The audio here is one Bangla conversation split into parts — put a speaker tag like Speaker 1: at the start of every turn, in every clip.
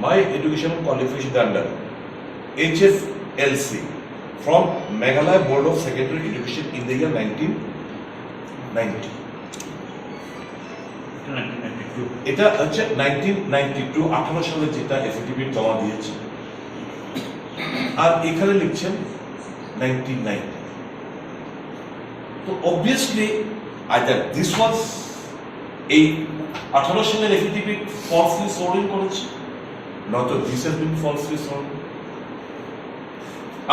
Speaker 1: my education qualification under HSLC from Meghalaya Board of Secondary Education in the year 1990. এটা হচ্ছে নাইনটিন নাইনটি টু আঠারো সালে যেটা এফিডেভিট জমা দিয়েছে। আর এখানে লিখছেন নাইনটিন নাইনটি তো অবভিয়াসলি আইদার দিস ওয়াজ এই আঠারো সালের এফিডেভিট ফলসলি সোর্ডিং করেছে। নয়তো this has been falsely swording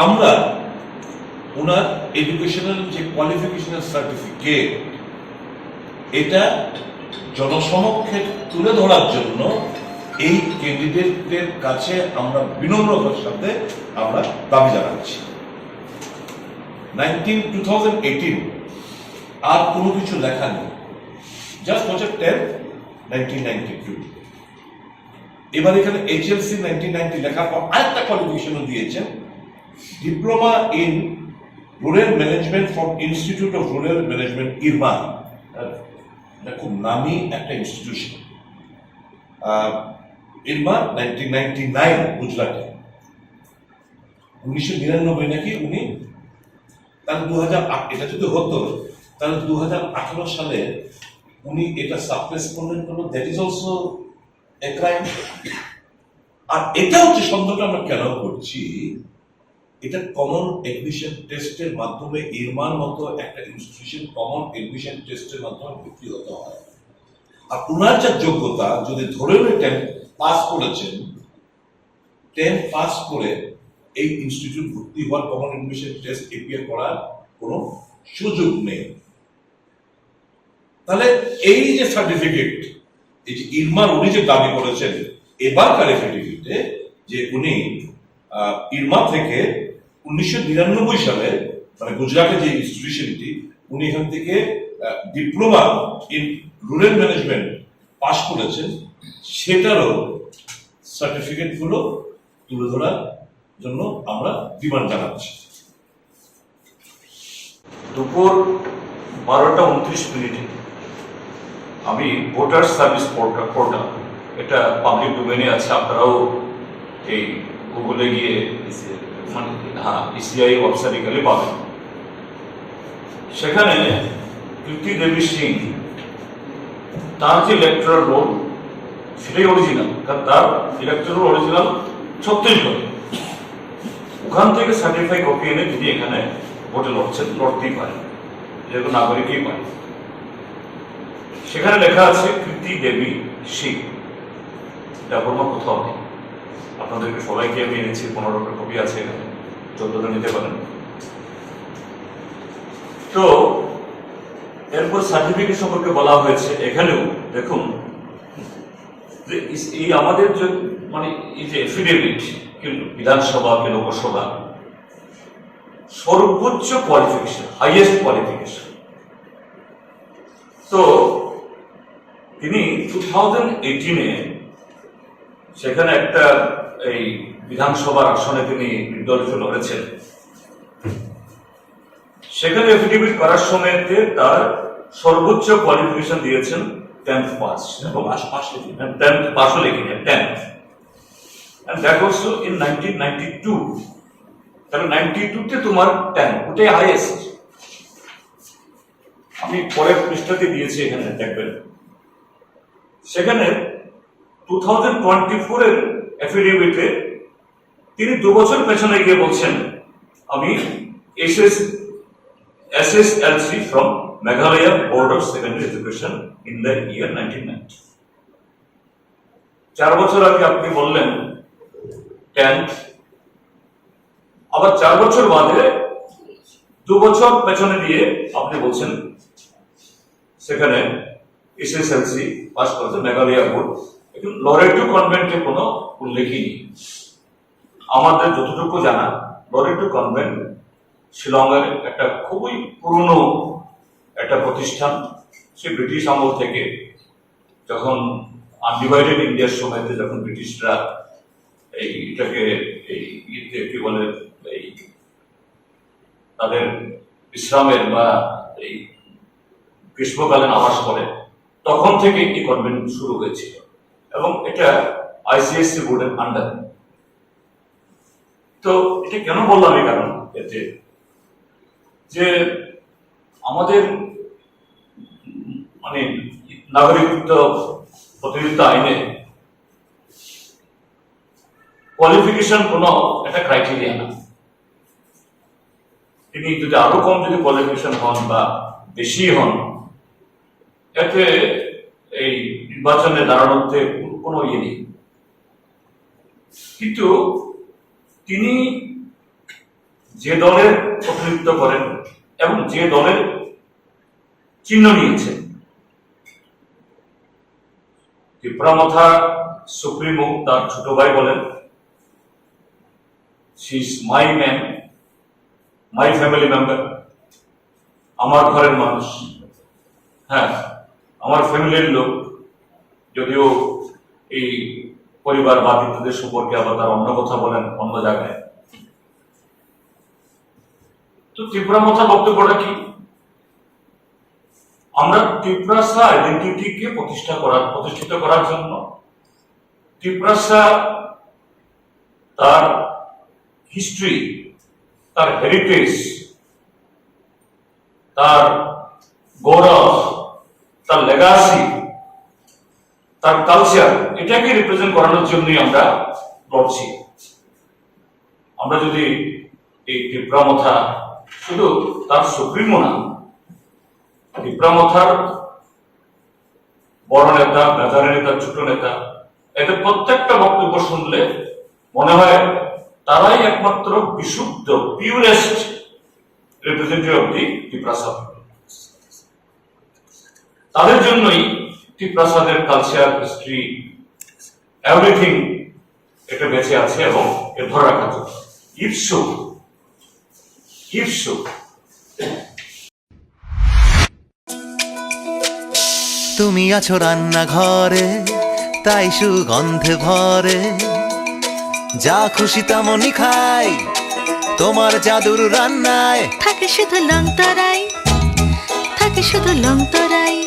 Speaker 1: আমরা ওনার এডুকেশনাল যে কোয়ালিফিকেশনাল সার্টিফিকেট এটা জনসমক্ষে তুলে ধরার জন্য এই ক্যান্ডিডেটদের কাছে আমরা বিনম্রতার সাথে আমরা দাবি জানাচ্ছি। নাইনটিন টু থাউজেন্ড এইটিন আর কোনো কিছু লেখা নেই। জাস্ট হচ্ছে টেন নাইনটিন নাইনটি টু এবার এখানে এইচএলসি নাইনটিন নাইনটি লেখার পর আরেকটা কোয়ালিফিকেশনও দিয়েছেন। Diploma in rural management from institute of rural management IRMA এটা খুব নামি একটা institution IRMA nineteen ninety nine গুজরাটে। উনিশশো নিরানব্বই নাকি উনি? তাহলে দু হাজার এটা যদি হতো, তাহলে দু হাজার আঠারো সালে উনি এটা সাপ্রেস করলেন কেন? দ্যাট ইজ অলসো আর এটা হচ্ছে সন্দেহটা আমরা কেন করছি, এটা কমন এডমিশন টেস্টের মাধ্যমে ইরমান মতো একটা ইনস্টিটিউশন কমন এডমিশন টেস্টের মাধ্যমে বিক্রি হতে হয়। আর ওনার যা যোগ্যতা, যদি ধরে টেন পাস করেছেন টেন পাস করে এই ইনস্টিটিউট ভর্তি হওয়ার কমন এডমিশন টেস্ট এপিয়ার করার কোনো সুযোগ নেই। তাহলে এই যে সার্টিফিকেট এই যে ইরমান, উনি যে দাবি করেছেন এবারকার এফিডেভিটে যে উনি ইরমা থেকে উনিশশো নিরানব্বই সালে মানে গুজরাটে যে ইনস্টিটিউশনটি উনি এখান থেকে diploma in rural management pass করেছেন, সেটারও সার্টিফিকেটগুলো তুলে ধরার জন্য আমরা ডিমান্ড জানাচ্ছি।
Speaker 2: দুপুর বারোটা উনত্রিশ মিনিটে। আমি ভোটার সার্ভিস পোর্টাল পোর্টাল এটা পাবলিক ডোমেনে আছে, আপনারাও এই গুগলে গিয়ে হ্যাঁ ইসিআই ওয়েবসাইটে গেলে পাবেন। সেখানে কীর্তি দেবী সিং, তার যে ইলেকট্রাল রোল সেটাই অরিজিনাল কারণ তার ইলেকট্রাল অরিজিনাল ছত্তিশগড়ে ওখান থেকে সার্টিফাই কপি এনে তিনি এখানে ভোটে লড়ছেন, লড়তেই পারেন। যেহেতু নাগরিকই পারে সেখানে লেখা আছে, কৃতি দেবী সিং এটা কোনো কোথাও নেই। আপনাদেরকে সবাইকে আমি এনেছি পনেরোটা কপি আছে এখানে চোদ্দটা নিতে পারেন। তো, এরপর সার্টিফিকেট সম্পর্কে বলা হয়েছে, এখানেও দেখুন, যে এই আমাদের যে মানে এই যে এফিডেভিট বিধানসভা, কি লোকসভা, সর্বোচ্চ কোয়ালিফিকেশন হাইয়েস্ট কোয়ালিফিকেশন তো তিনি টু থাউজেন্ড এইটিনে সেখানে একটা এই বিধানসভার আসনে তিনি নির্দলিত লড়েছেন সেখানে এফিডেভিট করার সময়তে তার সর্বোচ্চ কোয়ালিফিকেশন দিয়েছেন টেন্থ পাস এবং
Speaker 1: পাশ
Speaker 2: টেন্থ পাসও লিখিনি tenth and that also in 1992 তাহলে 92 তে তোমার 10 ওটাই হাইয়েস্ট আমি পরের পৃষ্ঠাতে দিয়েছি এখানে দেখবেন। সেখানে 2024 এর এফিডেভিটে তিনি দু বছর পেছনে গিয়ে বলছেন, আমি SS from Meghalaya board of secondary education in the year 1990 চার বছর আগে আপনি বললেন টেন্থ আবার চার বছর বাদে দু বছর পেছনে দিয়ে আপনি বলছেন, সেখানে এসএসএলসি পাস করেছে, মেঘালয়া বোর্ড। কিন্তু লরেটু কনভেন্টে কোনো উল্লেখই নেই। আমাদের যতটুকু জানা, লরেটু কনভেন্ট শিলংয়ের একটা খুবই পুরনো একটা প্রতিষ্ঠান। সে ব্রিটিশ আমল থেকে যখন আনডিভাইডেড ইন্ডিয়ার সময়তে যখন ব্রিটিশরা এই এটাকে, এই ইয়েতে কি বলে, এই তাদের বিশ্রামের বা এই গ্রীষ্মকালীন আবাস করে তখন থেকে এই কনভেন্ট শুরু হয়েছিল এবং এটা আইসিএসসি বোর্ডের আন্ডারে তো এটা কেন বললাম এই কারণ? এতে যে আমাদের মানে নাগরিকত্ব প্রতিনিধিত্ব আইনে কোয়ালিফিকেশন কোনো একটা ক্রাইটেরিয়া না। তিনি যদি আরও কম যদি কোয়ালিফিকেশন হন বা বেশি হন এতে এই নির্বাচনে দাঁড়ানোতে কোনো ইয়ে নেই। কিন্তু তিনি যে দলের প্রতিনিধিত্ব করেন এবং যে দলের চিহ্ন নিয়েছেন ত্রিপুরামথা সুপ্রিমো, তার ছোট ভাই বলেন is my man my family member আমার ঘরের মানুষ। হ্যাঁ আমার ফ্যামিলির লোক, যদিও এই পরিবার বা আত্মীয়দের সম্পর্কে আবার তার অন্য কথা বলেন অন্য জায়গায়। তো ত্রিপুরা মথা বক্তব্যটা কি? আমরা ত্রিপুরাসা আইডেন্টিটিকে প্রতিষ্ঠা করার, প্রতিষ্ঠিত করার জন্য ত্রিপুরাসা তার হিস্ট্রি তার হেরিটেজ তার গৌরব লেগাসি তার কালচার এটাকে রিপ্রেজেন্ট করানোর জন্যই আমরা লড়ছি। আমরা যদি এই টিপ্রামথা শুধু তার সুপ্রিমো না টিপ্রামথার বড় নেতা মেধারী নেতা, ছোট নেতা, এদের প্রত্যেকটা বক্তব্য শুনলে মনে হয় তারাই একমাত্র বিশুদ্ধ পিউরেস্ট রিপ্রেজেন্টেটিভ অব দি টিপ্রাসাদ তাদের জন্যই টিপ্রাসাদের কালচার হিস্ট্রি এভরিথিং এটা বেঁচে আছে এবং এ ধরে রাখা জন্য ইপসু ইপসু
Speaker 3: তুমি আছো রান্নাঘরে তাই সুগন্ধে ভরে। যা খুশি তেমনই খাই তোমার জাদুর রান্নায়।
Speaker 4: থাকে শুধু লং তরাই থাকে শুধু লং তরাই।